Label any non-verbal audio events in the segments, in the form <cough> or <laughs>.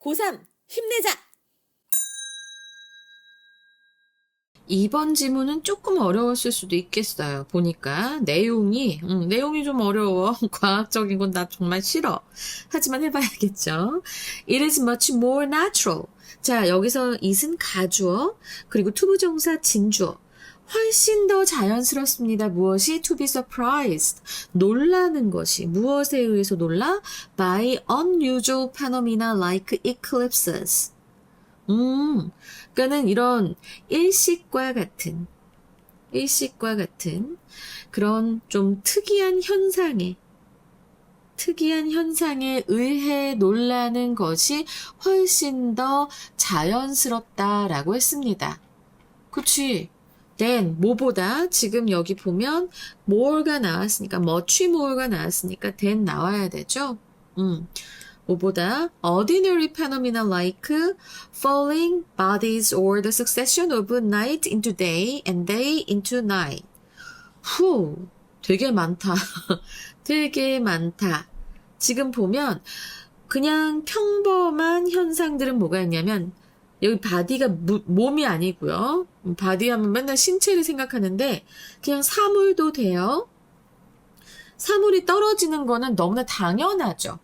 고3 힘내자! 이번 지문은 조금 어려웠을 수도 있겠어요. 보니까 내용이 음, 내용이 좀 어려워. <laughs> 과학적인 건 나 정말 싫어. 하지만 해봐야겠죠. It is much more natural. 자 여기서 it은 가주어 그리고 투부정사 진주어. 훨씬 더 자연스럽습니다. 무엇이 to be surprised. 놀라는 것이 무엇에 의해서 놀라? by unusual phenomena like eclipses. 음, 그러니까는 이런 일식과 같은, 일식과 같은 그런 좀 특이한 현상에, 특이한 현상에 의해 놀라는 것이 훨씬 더 자연스럽다라고 했습니다. 그치? Then, 뭐보다 지금 여기 보면 more가 나왔으니까, much more가 나왔으니까 then 나와야 되죠? 음. 뭐보다 ordinary phenomena like falling bodies or the succession of night into day and day into night. 후, 되게 많다. 되게 많다. 지금 보면 그냥 평범한 현상들은 뭐가 있냐면 여기 바디가 무- 몸이 아니고요. 바디 하면 맨날 신체를 생각하는데 그냥 사물도 돼요. 사물이 떨어지는 거는 너무나 당연하죠.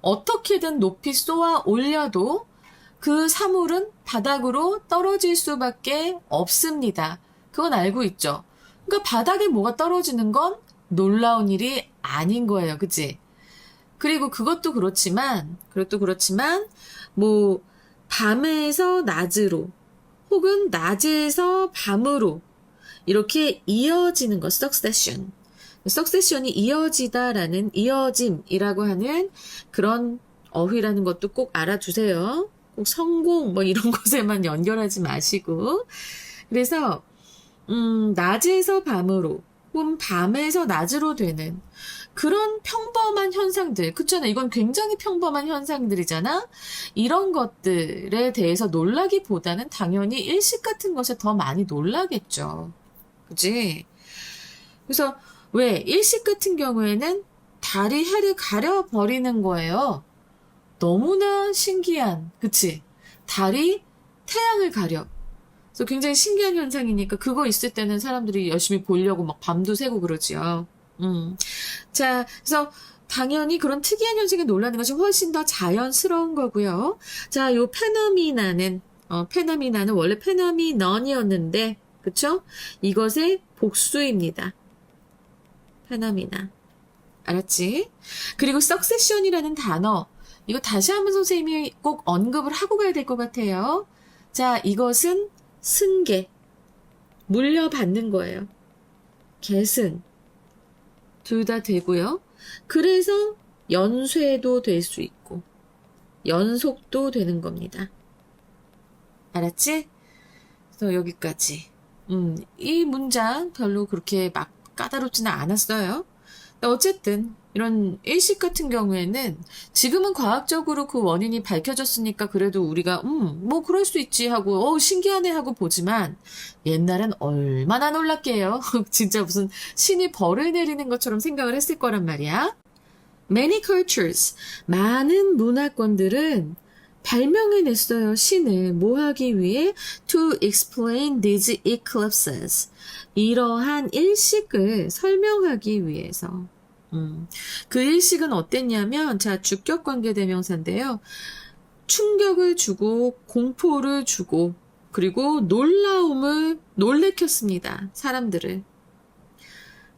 어떻게든 높이 쏘아 올려도 그 사물은 바닥으로 떨어질 수밖에 없습니다. 그건 알고 있죠. 그러니까 바닥에 뭐가 떨어지는 건 놀라운 일이 아닌 거예요. 그치? 그리고 그것도 그렇지만, 그것도 그렇지만, 뭐, 밤에서 낮으로, 혹은 낮에서 밤으로, 이렇게 이어지는 것, succession. succession이 이어지다라는, 이어짐이라고 하는 그런 어휘라는 것도 꼭 알아두세요. 꼭 성공, 뭐 이런 <laughs> 것에만 연결하지 마시고. 그래서, 음, 낮에서 밤으로, 혹은 밤에서 낮으로 되는 그런 평범한 현상들, 그렇잖아. 이건 굉장히 평범한 현상들이잖아. 이런 것들에 대해서 놀라기보다는 당연히 일식 같은 것에 더 많이 놀라겠죠. 그지? 그래서 왜 일식 같은 경우에는 달이 해를 가려 버리는 거예요. 너무나 신기한, 그치? 달이 태양을 가려. 그래서 굉장히 신기한 현상이니까 그거 있을 때는 사람들이 열심히 보려고 막 밤도 새고 그러지요. 음. 자, 그래서 당연히 그런 특이한 현상에 놀라는 것이 훨씬 더 자연스러운 거고요. 자, 요 페너미나는 어, 페너미나는 원래 페너미넌이었는데, 그쵸? 이것의 복수입니다. 페너미나. 알았지? 그리고 석세션이라는 단어. 이거 다시 한번 선생님이 꼭 언급을 하고 가야 될 것 같아요. 자, 이것은 승계. 물려받는 거예요. 계승. 둘 다 되고요. 그래서 연쇄도 될 수 있고, 연속도 되는 겁니다. 알았지? 그래서 여기까지. 음, 이 문장 별로 그렇게 막 까다롭지는 않았어요. 어쨌든 이런 일식 같은 경우에는 지금은 과학적으로 그 원인이 밝혀졌으니까 그래도 우리가 음, 뭐 그럴 수 있지 하고 어, 신기하네 하고 보지만 옛날엔 얼마나 놀랍게요. <laughs> 진짜 무슨 신이 벌을 내리는 것처럼 생각을 했을 거란 말이야. Many cultures, 많은 문화권들은 발명해냈어요. 신을 뭐 하기 위해? To explain these eclipses. 이러한 일식을 설명하기 위해서. 음, 그 일식은 어땠냐면, 자, 주격 관계 대명사인데요. 충격을 주고, 공포를 주고, 그리고 놀라움을 놀래켰습니다. 사람들을.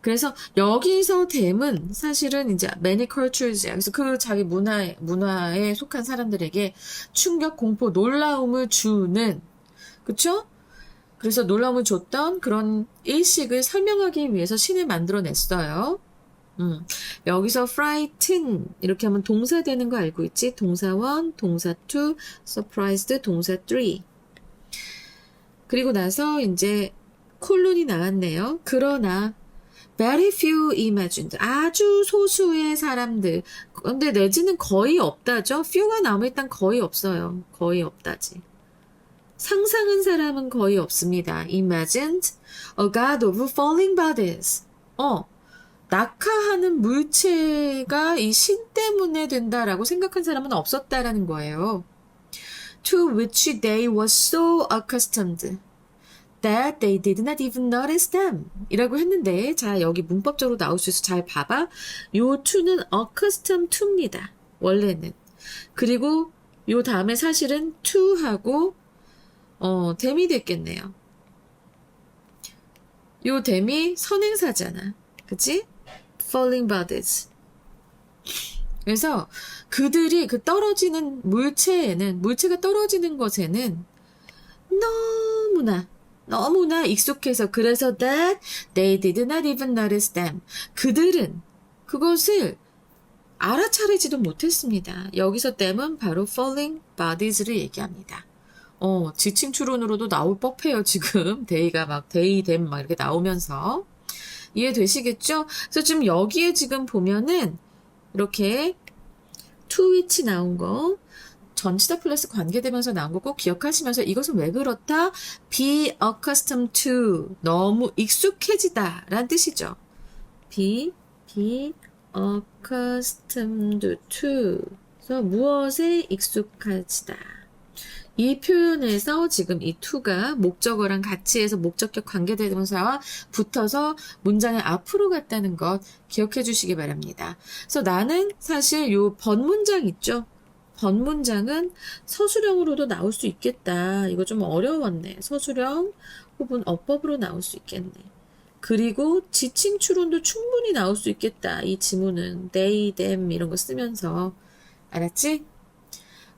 그래서 여기서 댐은 사실은 이제 cultures, 그래서 그 자기 문화에, 문화에 속한 사람들에게 충격, 공포, 놀라움을 주는, 그쵸? 그래서 놀라움을 줬던 그런 일식을 설명하기 위해서 신을 만들어냈어요. 음, 여기서 frighten 이렇게 하면 동사 되는 거 알고 있지? 동사 1, 동사 2, surprised, 동사 3. 그리고 나서 이제 콜론이 나왔네요. 그러나 very few imagined 아주 소수의 사람들 근데 내지는 거의 없다죠. few가 나오면 일단 거의 없어요. 거의 없다지. 상상한 사람은 거의 없습니다. imagined a god of falling bodies. 어, 낙하하는 물체가 이 신 때문에 된다라고 생각한 사람은 없었다라는 거예요. to which they were so accustomed that they did not even notice them. 이라고 했는데, 자, 여기 문법적으로 나올 수 있어. 잘 봐봐. 요 to는 accustomed to입니다. 원래는. 그리고 요 다음에 사실은 to하고, 어, 댐이 됐겠네요. 요 댐이 선행사잖아. 그치? Falling bodies. 그래서 그들이 그 떨어지는 물체에는, 물체가 떨어지는 것에는 너무나, 너무나 익숙해서 그래서 that they did not even notice them. 그들은 그것을 알아차리지도 못했습니다. 여기서 댐은 바로 falling bodies를 얘기합니다. 어, 지침 추론으로도 나올 법해요, 지금. <laughs> 데이가 막, 데이, 댐, 막 이렇게 나오면서. 이해되시겠죠? 그래서 지금 여기에 지금 보면은, 이렇게, which 나온 거, 전치사 플러스 관계되면서 나온 거 꼭 기억하시면서 이것은 왜 그렇다? be accustomed to. 너무 익숙해지다. 라는 뜻이죠. be, be accustomed to. 그래서 무엇에 익숙해지다. 이 표현에서 지금 이 to가 목적어랑 같이 해서 목적격 관계대명사와 붙어서 문장의 앞으로 갔다는 것 기억해 주시기 바랍니다. 그래서 나는 사실 요 번 문장 있죠? 번 문장은 서술형으로도 나올 수 있겠다. 이거 좀 어려웠네. 서술형 혹은 어법으로 나올 수 있겠네. 그리고 지칭 추론도 충분히 나올 수 있겠다. 이 지문은 they, them 이런 거 쓰면서 알았지?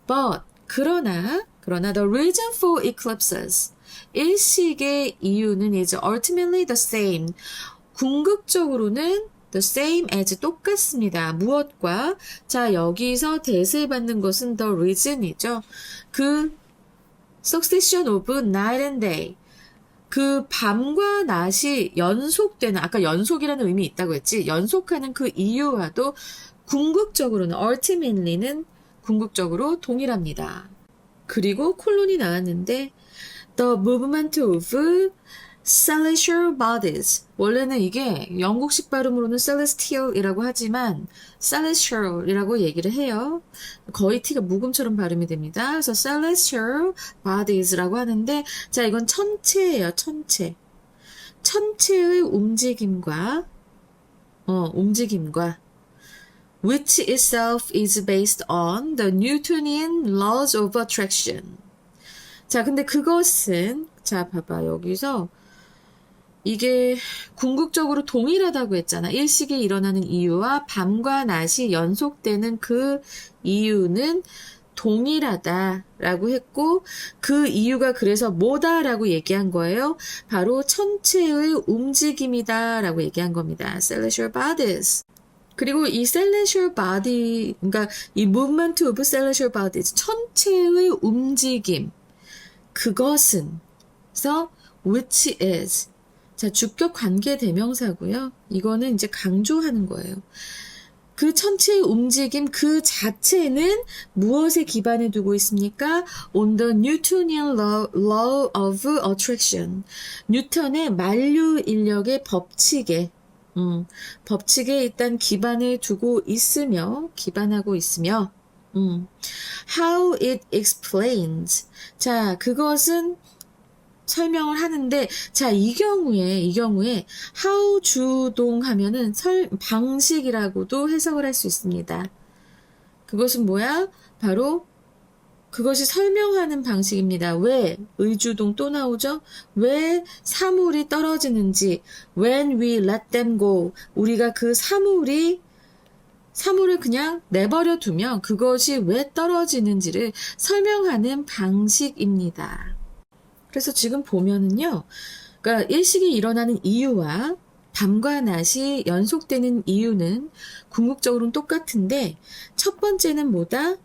But 그러나 그러나 the reason for eclipses 일식의 이유는 is ultimately the same. 궁극적으로는 the same as 똑같습니다. 무엇과? 자, 여기서 대세를 받는 것은 the reason이죠. 그 succession of night and day. 그 밤과 낮이 연속되는, 아까 연속이라는 의미 있다고 했지? 연속하는 그 이유와도 궁극적으로는, ultimately는 궁극적으로 동일합니다. 그리고 콜론이 나왔는데, the movement of celestial bodies. 원래는 이게 영국식 발음으로는 celestial이라고 하지만 celestial이라고 얘기를 해요. 거의 t가 묵음처럼 발음이 됩니다. 그래서 celestial bodies라고 하는데 자 이건 천체예요. 천체. 천체의 움직임과 어 움직임과 which itself is based on the Newtonian laws of attraction. 자, 근데 그것은 자, 봐봐. 여기서 이게 궁극적으로 동일하다고 했잖아. 일식이 일어나는 이유와 밤과 낮이 연속되는 그 이유는 동일하다라고 했고 그 이유가 그래서 뭐다라고 얘기한 거예요. 바로 천체의 움직임이다라고 얘기한 겁니다. celestial bodies. 그리고 이 celestial body, 그러니까 이 movement of celestial 천체의 움직임, 그것은, 그래서 which is, 자, 주격 관계 대명사고요. 이거는 이제 강조하는 거예요. 그 천체의 움직임 그 자체는 무엇에 기반을 두고 있습니까? On the Newtonian law, law of attraction. 뉴턴의 만류 인력의 법칙에 음, 법칙에 일단 기반을 두고 있으며 기반하고 있으며 음, how it explains. 자, 그것은 설명을 하는데 자, 이 경우에 이 경우에 how 주동하면은 설 방식이라고도 해석을 할 수 있습니다. 그것은 뭐야? 바로 그것이 설명하는 방식입니다. 왜 의주동 또 나오죠? 왜 사물이 떨어지는지 when we let them go 우리가 그 사물이 사물을 그냥 내버려 두면 그것이 왜 떨어지는지를 설명하는 방식입니다. 그래서 지금 보면은요. 그러니까 일식이 일어나는 이유와 밤과 낮이 연속되는 이유는 궁극적으로는 똑같은데 첫 번째는 뭐다?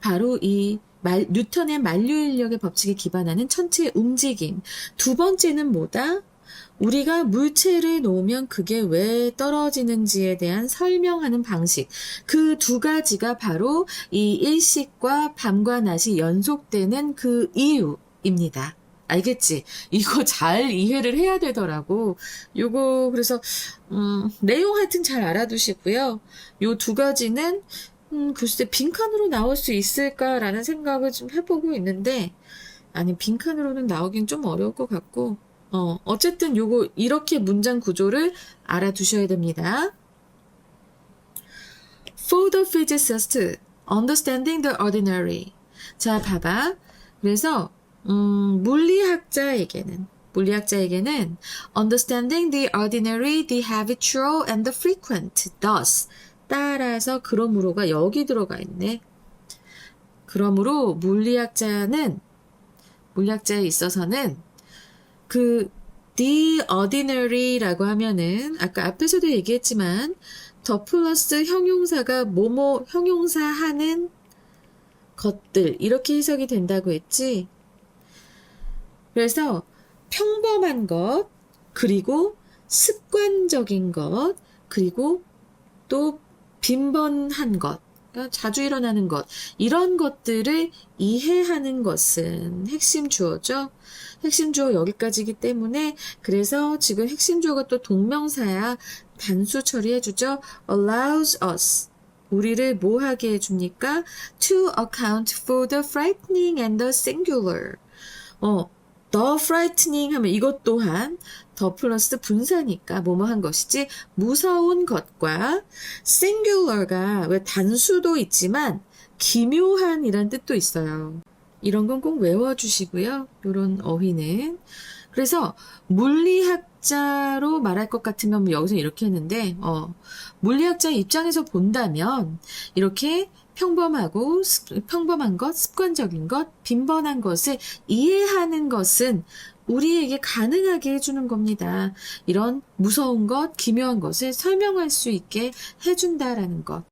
바로 이 말, 뉴턴의 만류인력의 법칙에 기반하는 천체의 움직임. 두 번째는 뭐다? 우리가 물체를 놓으면 그게 왜 떨어지는지에 대한 설명하는 방식. 그 두 가지가 바로 이 일식과 밤과 낮이 연속되는 그 이유입니다. 알겠지? 이거 잘 이해를 해야 되더라고. 요거, 그래서, 음, 내용 하여튼 잘 알아두시고요. 요 두 가지는, 음, 글쎄, 빈칸으로 나올 수 있을까라는 생각을 좀 해보고 있는데, 아니, 빈칸으로는 나오긴 좀 어려울 것 같고, 어, 어쨌든 요거, 이렇게 문장 구조를 알아두셔야 됩니다. For the physicist, understanding the ordinary. 자, 봐봐. 그래서, 음, 물리학자에게는, 물리학자에게는, understanding the ordinary, the habitual, and the frequent, thus. 따라서, 그러므로가 여기 들어가 있네. 그러므로, 물리학자는, 물리학자에 있어서는, 그, the ordinary라고 하면은, 아까 앞에서도 얘기했지만, 더 플러스 형용사가 뭐뭐 형용사 하는 것들 이렇게 해석이 된다고 했지. 그래서 평범한 것 그리고 습관적인 것 그리고 또 빈번한 것 자주 일어나는 것 이런 것들을 이해하는 것은 핵심 주어죠. 핵심 주어 여기까지이기 때문에 그래서 지금 핵심 주어가 또 동명사야 단수 처리해주죠. allows us 우리를 뭐 하게 해줍니까? to account for the frightening and the singular 어, the frightening 하면 이것 또한 더 플러스 분사니까 뭐뭐 한 것이지 무서운 것과 singular가 왜 단수도 있지만 기묘한 이란 뜻도 있어요. 이런 건 꼭 외워주시고요. 이런 어휘는. 그래서 물리학자로 말할 것 같으면 뭐 여기서 이렇게 했는데 어, 물리학자 입장에서 본다면 이렇게 평범하고 습- 평범한 것, 습관적인 것, 빈번한 것을 이해하는 것은 우리에게 가능하게 해주는 겁니다. 이런 무서운 것, 기묘한 것을 설명할 수 있게 해준다라는 것.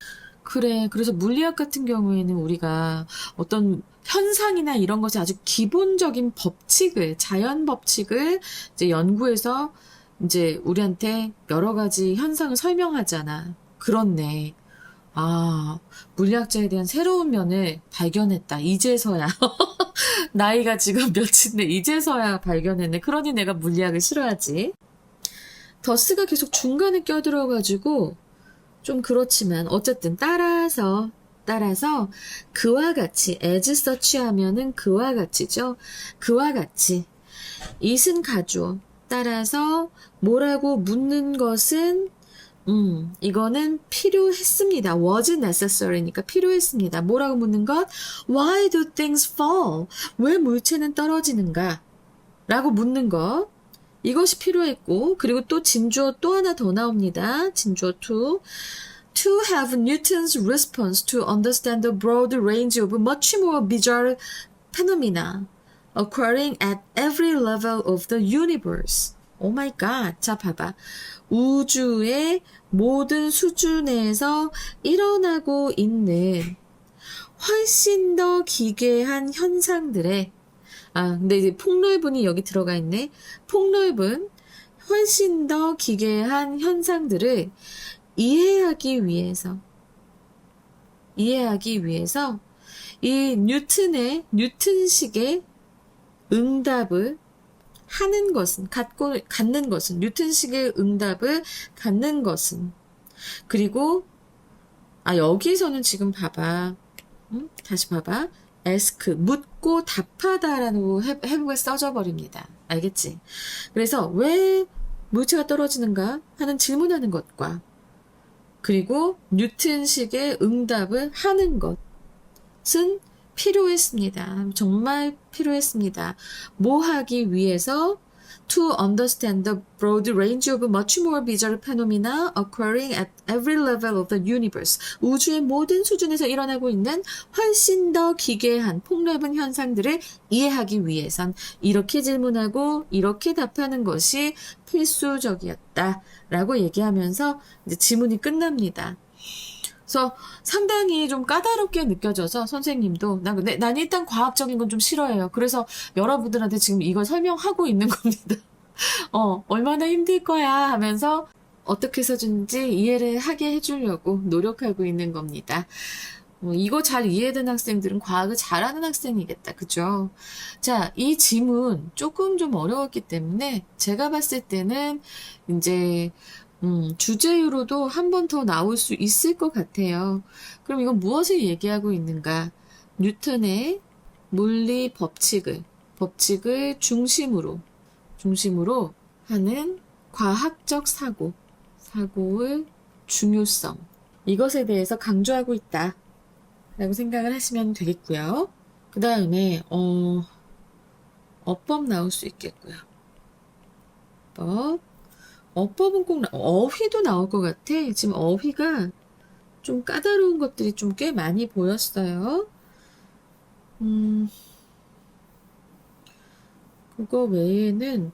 그래. 그래서 물리학 같은 경우에는 우리가 어떤 현상이나 이런 것이 아주 기본적인 법칙을, 자연 법칙을 이제 연구해서 이제 우리한테 여러 가지 현상을 설명하잖아. 그렇네. 아, 물리학자에 대한 새로운 면을 발견했다. 이제서야. <laughs> 나이가 지금 <laughs> 몇인데 이제서야 발견했네. 그러니 내가 물리학을 싫어하지. 더스가 계속 중간에 껴들어가지고 좀 그렇지만 어쨌든 따라서 따라서 그와 같이 as such 하면은 그와 같이죠. 그와 같이 it은 가주어 따라서 뭐라고 묻는 것은 음, 이거는 필요했습니다. was necessary니까 필요했습니다. 뭐라고 묻는 것? Why do things fall? 왜 물체는 떨어지는가? 라고 묻는 것. 이것이 필요했고, 그리고 또 진주어 또 하나 더 나옵니다. 진주어 to. To have Newton's response to understand the broad range of much more bizarre phenomena occurring at every level of the universe. 오 마이 갓. 자, 봐봐. 우주의 모든 수준에서 일어나고 있는 훨씬 더 기괴한 현상들의 아, 근데 이제 폭넓은이 여기 들어가 있네. 폭넓은 훨씬 더 기괴한 현상들을 이해하기 위해서 이해하기 위해서 이 뉴튼의 뉴튼식의 응답을 하는 것은 갖고 갖는 것은 뉴튼식의 응답을 갖는 것은. 그리고 아 여기서는 지금 봐봐. 응? 다시 봐봐. ask 묻고 답하다라는 해- 해부가 써져 버립니다. 알겠지? 그래서 왜 물체가 떨어지는가 하는 질문하는 것과 그리고 뉴튼식의 응답을 하는 것은 필요했습니다. 정말 필요했습니다. 뭐 하기 위해서 to understand the broad range of much more bizarre phenomena occurring at every level of the universe. 우주의 모든 수준에서 일어나고 있는 훨씬 더 기괴한 폭넓은 현상들을 이해하기 위해선 이렇게 질문하고 이렇게 답하는 것이 필수적이었다. 라고 얘기하면서 이제 지문이 끝납니다. 그래서 상당히 좀 까다롭게 느껴져서 선생님도 난, 근데 난 일단 과학적인 건 좀 싫어해요. 그래서 여러분들한테 지금 이걸 설명하고 있는 겁니다. <laughs> 어, 얼마나 힘들 거야 하면서 어떻게 써준지 이해를 하게 해주려고 노력하고 있는 겁니다. 어, 이거 잘 이해된 학생들은 과학을 잘하는 학생이겠다. 그죠? 자, 이 지문 조금 좀 어려웠기 때문에 제가 봤을 때는 이제 음, 주제유로도 한 번 더 나올 수 있을 것 같아요. 그럼 이건 무엇을 얘기하고 있는가? 뉴턴의 물리 법칙을, 법칙을 중심으로, 중심으로 하는 과학적 사고, 사고의 중요성. 이것에 대해서 강조하고 있다. 라고 생각을 하시면 되겠고요. 그 다음에, 어, 어법 나올 수 있겠고요. 어법. 어법은 꼭, 나- 어휘도 나올 것 같아. 지금 어휘가 좀 까다로운 것들이 좀 꽤 많이 보였어요. 음, 그거 외에는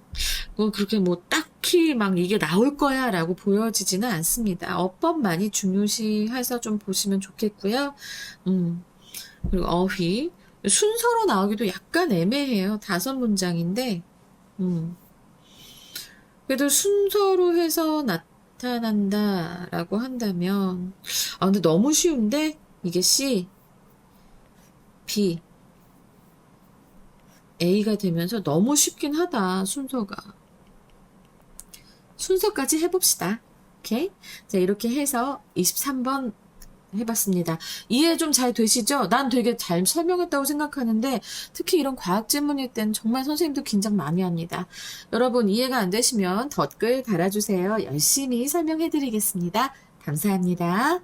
뭐 그렇게 뭐 딱히 막 이게 나올 거야 라고 보여지지는 않습니다. 어법만이 중요시해서 좀 보시면 좋겠고요. 음, 그리고 어휘. 순서로 나오기도 약간 애매해요. 다섯 문장인데, 음. 그래도 순서로 해서 나타난다 라고 한다면, 아, 근데 너무 쉬운데? 이게 C, B, A가 되면서 너무 쉽긴 하다, 순서가. 순서까지 해봅시다. 오케이? 자, 이렇게 해서 23번 해봤습니다. 이해 좀 잘 되시죠? 난 되게 잘 설명했다고 생각하는데, 특히 이런 과학 질문일 땐 정말 선생님도 긴장 많이 합니다. 여러분 이해가 안 되시면 댓글 달아주세요. 열심히 설명해드리겠습니다. 감사합니다.